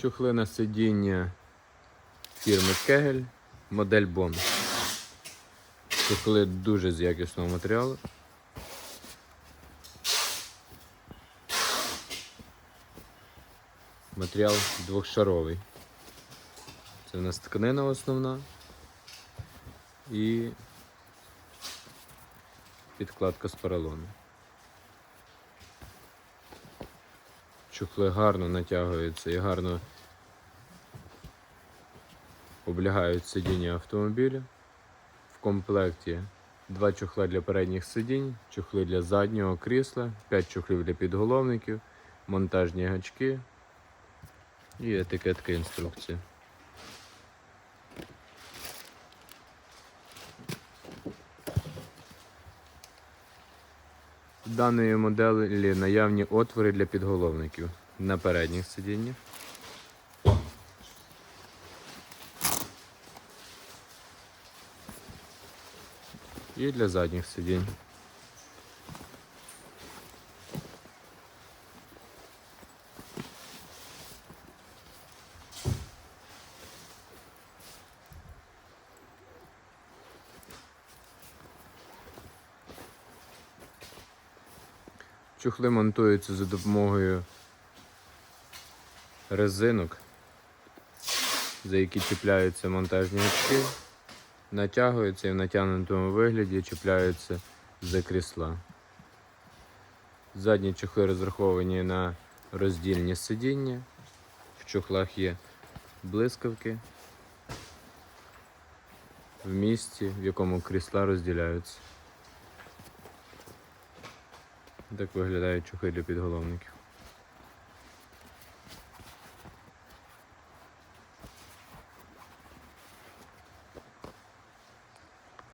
Чохли на сидіння фірми Кегель, модель Bond. Чохли дуже з якісного матеріалу. Матеріал двохшаровий. Це в нас тканина основна і підкладка з поролону. Чохли гарно натягуються і гарно облягають сидіння автомобіля. В комплекті два чохла для передніх сидінь, чохли для заднього крісла, 5 чохлів для підголовників, монтажні гачки і етикетка інструкції. В даної моделі наявні отвори для підголовників на передніх сидіннях. І для задніх сидінь. Чохли монтуються за допомогою резинок, за які чіпляються монтажні гачки, натягуються і в натягнутому вигляді чіпляються за крісла. Задні чохли розраховані на роздільні сидіння. В чохлах є блискавки в місці, в якому крісла розділяються. Так виглядають чухи для підголовників.